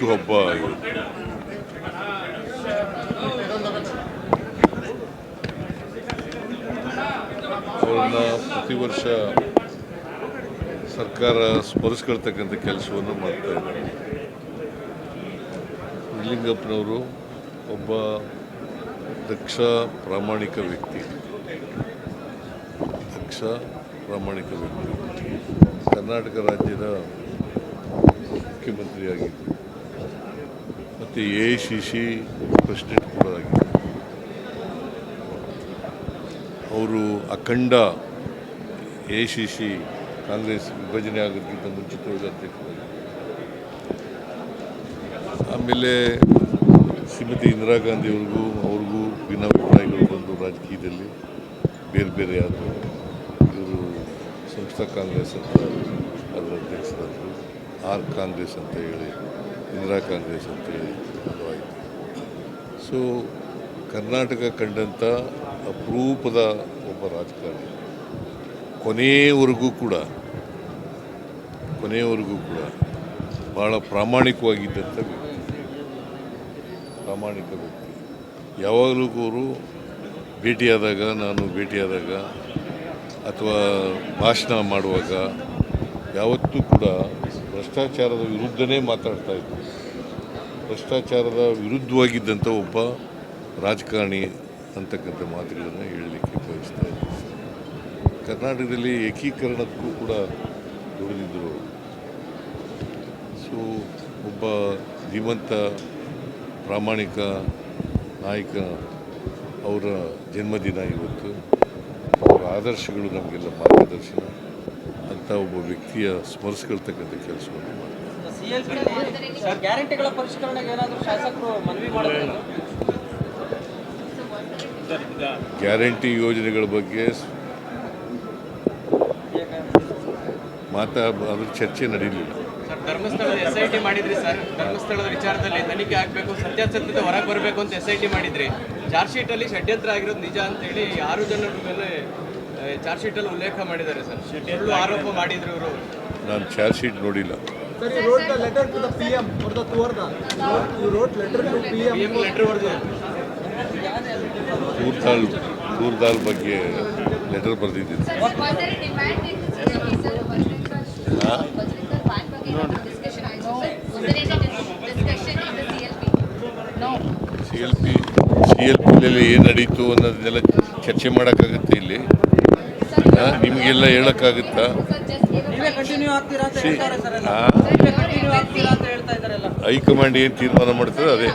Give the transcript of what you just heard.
ಹುಟ್ಟುಹಬ್ಬ ಹಬ್ಬ ಅವರನ್ನ ಪ್ರತಿ ವರ್ಷ ಸರ್ಕಾರ ಸ್ಮರಿಸ್ಕೊಳ್ತಕ್ಕಂಥ ಕೆಲಸವನ್ನು ಮಾಡ್ತಾ ಇದ್ದಾರೆ. ನಿಲಿಂಗಪ್ಪನವರು ಒಬ್ಬ ದಕ್ಷ ಪ್ರಾಮಾಣಿಕ ವ್ಯಕ್ತಿ. ದಕ್ಷ ಪ್ರಾಮಾಣಿಕ ವ್ಯಕ್ತಿ. ಕರ್ನಾಟಕ ರಾಜ್ಯದ ಮುಖ್ಯಮಂತ್ರಿಯಾಗಿದ್ದರು ಮತ್ತು ಎ ಸಿ ಸಿ ಪ್ರೆಸಿಡೆಂಟ್ ಕೂಡ ಆಗಿದೆ. ಅವರು ಅಖಂಡ ಎ ಸಿ ಸಿ ಕಾಂಗ್ರೆಸ್ ವಿಭಜನೆ ಆಗೋದಕ್ಕಿಂತ ಮುಂಚಿತವಾಗಿ ಅಧ್ಯಕ್ಷರಾಗಿದ್ದರು ಆಮೇಲೆ ಶ್ರೀಮತಿ ಇಂದಿರಾ ಗಾಂಧಿಯವ್ರಿಗೂ ಅವ್ರಿಗೂ ಭಿನ್ನಾಭಿಪ್ರಾಯಗಳು ಬಂದು ರಾಜಕೀಯದಲ್ಲಿ ಬೇರೆ ಬೇರೆ ಆದರು ಇವರು ಸಂಸ್ಥಾ ಕಾಂಗ್ರೆಸ್ ಅಂತ ಅದರ ಅಧ್ಯಕ್ಷರಾದರು, ಆರ್ ಕಾಂಗ್ರೆಸ್ ಅಂತ ಹೇಳಿ ಇಂದಿರಾ ಕಾಂಗ್ರೆಸ್ ಅಂತೇಳಿ ಆಯಿತು ಸೊ ಕರ್ನಾಟಕ ಕಂಡಂಥ ಅಪರೂಪದ ಒಬ್ಬ ರಾಜಕಾರಣಿ. ಕೊನೆಯವರೆಗೂ ಕೂಡ ಕೊನೆಯವರೆಗೂ ಕೂಡ ಭಾಳ ಪ್ರಾಮಾಣಿಕವಾಗಿದ್ದಂಥ ವ್ಯಕ್ತಿ. ಪ್ರಾಮಾಣಿಕ ವ್ಯಕ್ತಿ. ಯಾವಾಗಲೂ ಅವರು ಭೇಟಿಯಾದಾಗ, ನಾನು ಭೇಟಿಯಾದಾಗ, ಅಥವಾ ಭಾಷಣ ಮಾಡುವಾಗ, ಯಾವತ್ತೂ ಕೂಡ ಭ್ರಷ್ಟಾಚಾರದ ವಿರುದ್ಧನೇ ಮಾತಾಡ್ತಾ ಇದ್ದರು ಭ್ರಷ್ಟಾಚಾರದ ವಿರುದ್ಧವಾಗಿದ್ದಂಥ ಒಬ್ಬ ರಾಜಕಾರಣಿ ಅಂತಕ್ಕಂಥ ಮಾತುಗಳನ್ನು ಹೇಳಲಿಕ್ಕೆ ಬಯಸ್ತಾ ಇದ್ದೀನಿ ಕರ್ನಾಟಕದಲ್ಲಿ ಏಕೀಕರಣಕ್ಕೂ ಕೂಡ ದುಡಿದಿದ್ದರು ಸೊ ಒಬ್ಬ ಧೀಮಂತ ಪ್ರಾಮಾಣಿಕ ನಾಯಕ ಅವರ ಜನ್ಮದಿನ ಇವತ್ತು. ಅವರ ಆದರ್ಶಗಳು ನಮಗೆಲ್ಲ ಮಾರ್ಗದರ್ಶನ. ಅಂತ ಒಬ್ಬ ವ್ಯಕ್ತಿಯ ಸ್ಮರಿಸ್ಕೊಳ್ತಕ್ಕಂಥ ಕೆಲಸವನ್ನು ಮಾಡ್ತಾರೆ. ಗ್ಯಾರಂಟಿಗಳ ಪರಿಷ್ಕರಣೆಗೆ ಏನಾದರೂ ಶಾಸಕರು ಮನವಿ ಗ್ಯಾರಂಟಿ ಯೋಜನೆಗಳ ಬಗ್ಗೆ ಮಾತಾ ಅದ್ರ ಚರ್ಚೆ ನಡೀಲಿಲ್ಲ. ಸರ್ ಧರ್ಮಸ್ಥಳದ ಎಸ್ ಐ ಟಿ ಮಾಡಿದ್ರಿ ಸರ್. ಧರ್ಮಸ್ಥಳದ ವಿಚಾರದಲ್ಲಿ ತನಿಖೆ ಆಗಬೇಕು ಸತ್ಯಾಸತ್ಯತೆ ಹೊರಗೆ ಬರಬೇಕು ಅಂತ ಎಸ್ ಐ ಟಿ ಮಾಡಿದ್ರಿ. ಚಾರ್ಜ್ ಶೀಟಲ್ಲಿ ಷಡ್ಯಂತ್ರ ಆಗಿರೋದು ನಿಜ ಅಂತೇಳಿ ಆರು ಜನರ ಮೇಲೆ ಚಾರ್ಜ್ ಶೀಟ್ ಅಲ್ಲಿ ಉಲ್ಲೇಖ ಮಾಡಿದ್ದಾರೆ ಸರ್. ಶೀಟ್ ಆರೋಪ ನಾನು ಚಾರ್ಜ್ ಶೀಟ್ ನೋಡಿಲ್ಲ. ಸರ್ ಲೆಟರ್ ಬಗ್ಗೆ letter ಬರೆದಿದ್ದೀರಾ C L P C L in ಏನು ನಡೀತು ಅನ್ನೋದನ್ನೆಲ್ಲ ಚರ್ಚೆ ಮಾಡೋಕ್ಕಾಗತ್ತೆ ಇಲ್ಲಿ. ನಿಮಗೆಲ್ಲ ಹೇಳೋಕ್ಕಾಗುತ್ತಾ? ಹೈಕಮಾಂಡ್ ಏನು ತೀರ್ಮಾನ ಮಾಡ್ತದೆ ಅದೇ.